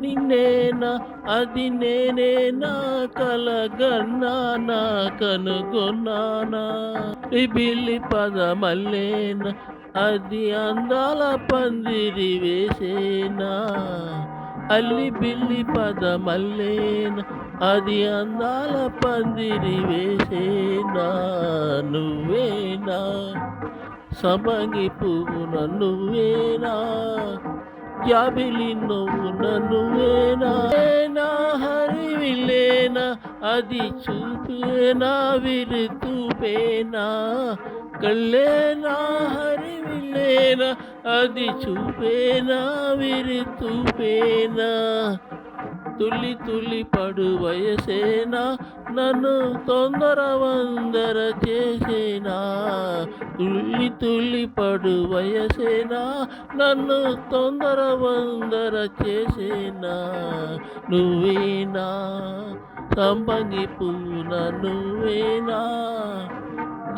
నిన్నేనా అది నేనేనా కలగన్నానా కనుగొన్నానా? ఈ పదమల్లేనా? అది అందాల పందిరి వేసేనా? అల్లి బిల్లి పదమల్లేనా? అది అందాల పందిరి వేసేనా? నువ్వేనా? సమంగి పువ్వున నువ్వేనా? జాబిలి నువ్వున నువ్వేనా హరివిలేనా అది చూపేనా విరుతూపేనా? కళ్ళేనా హరివిలేనా అది చూపేనా విరుతూపేనా? తుల్లి తుల్లి పడు వయసేనా నన్ను తొందర వందర చేసేనా? తుల్లి తుల్లి పడు వయసేనా నన్ను తొందర వందర చేసేనా? నువ్వేనా? సంపంగి పువ్వున నువ్వేనా?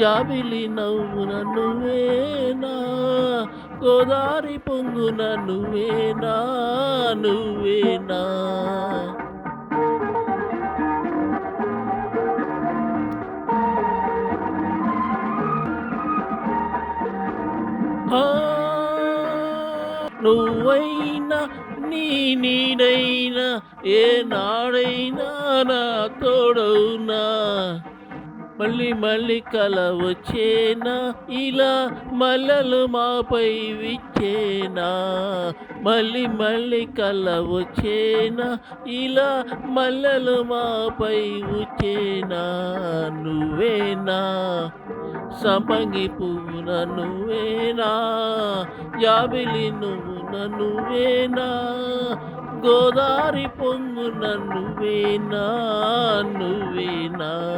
జాబిలి నవ్వున నువ్వేనా? గోదారి పొంగున నువ్వేనా నువ్వేనా నువ్వైనా నీ నీడైనా ఏ నాడైనా నా తోడవునా. మళ్ళీ మళ్ళీ కల వచ్చేనా ఇలా మల్లలు మాపై విచ్చేనా? మళ్ళీ మళ్ళీ కల వచ్చేనా ఇలా మల్లలు మాపై వచ్చేనా నువ్వేనా? సమంగి పువ్వున నువ్వేనా? యాబిలి నువ్వున నువ్వేనా? గోదారి పొంగున నువ్వేనా? నువ్వేనా?